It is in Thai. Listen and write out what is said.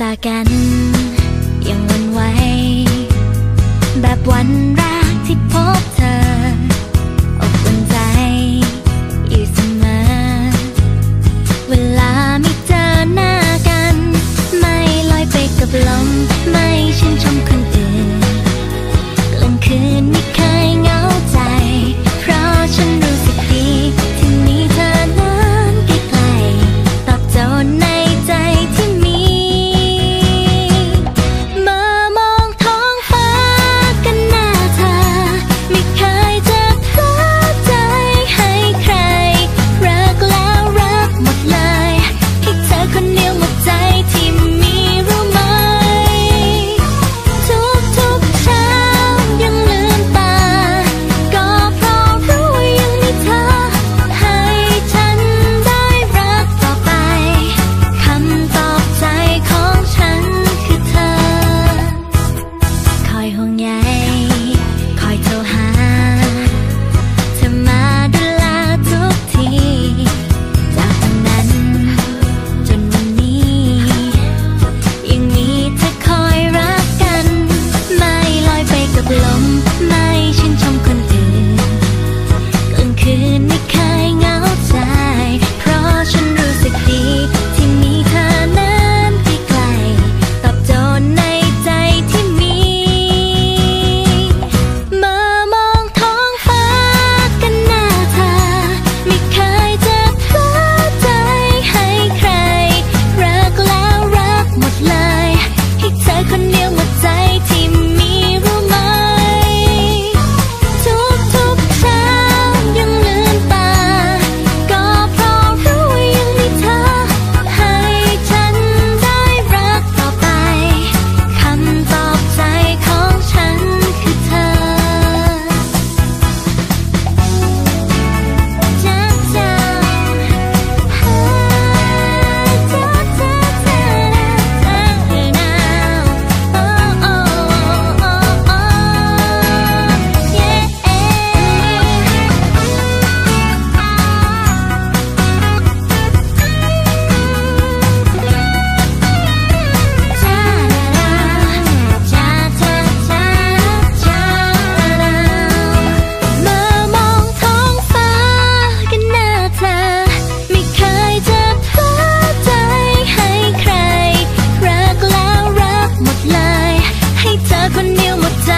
ตากันยังวันไหวแบบวันแรก ให้เธอคนเดียวหมดใจ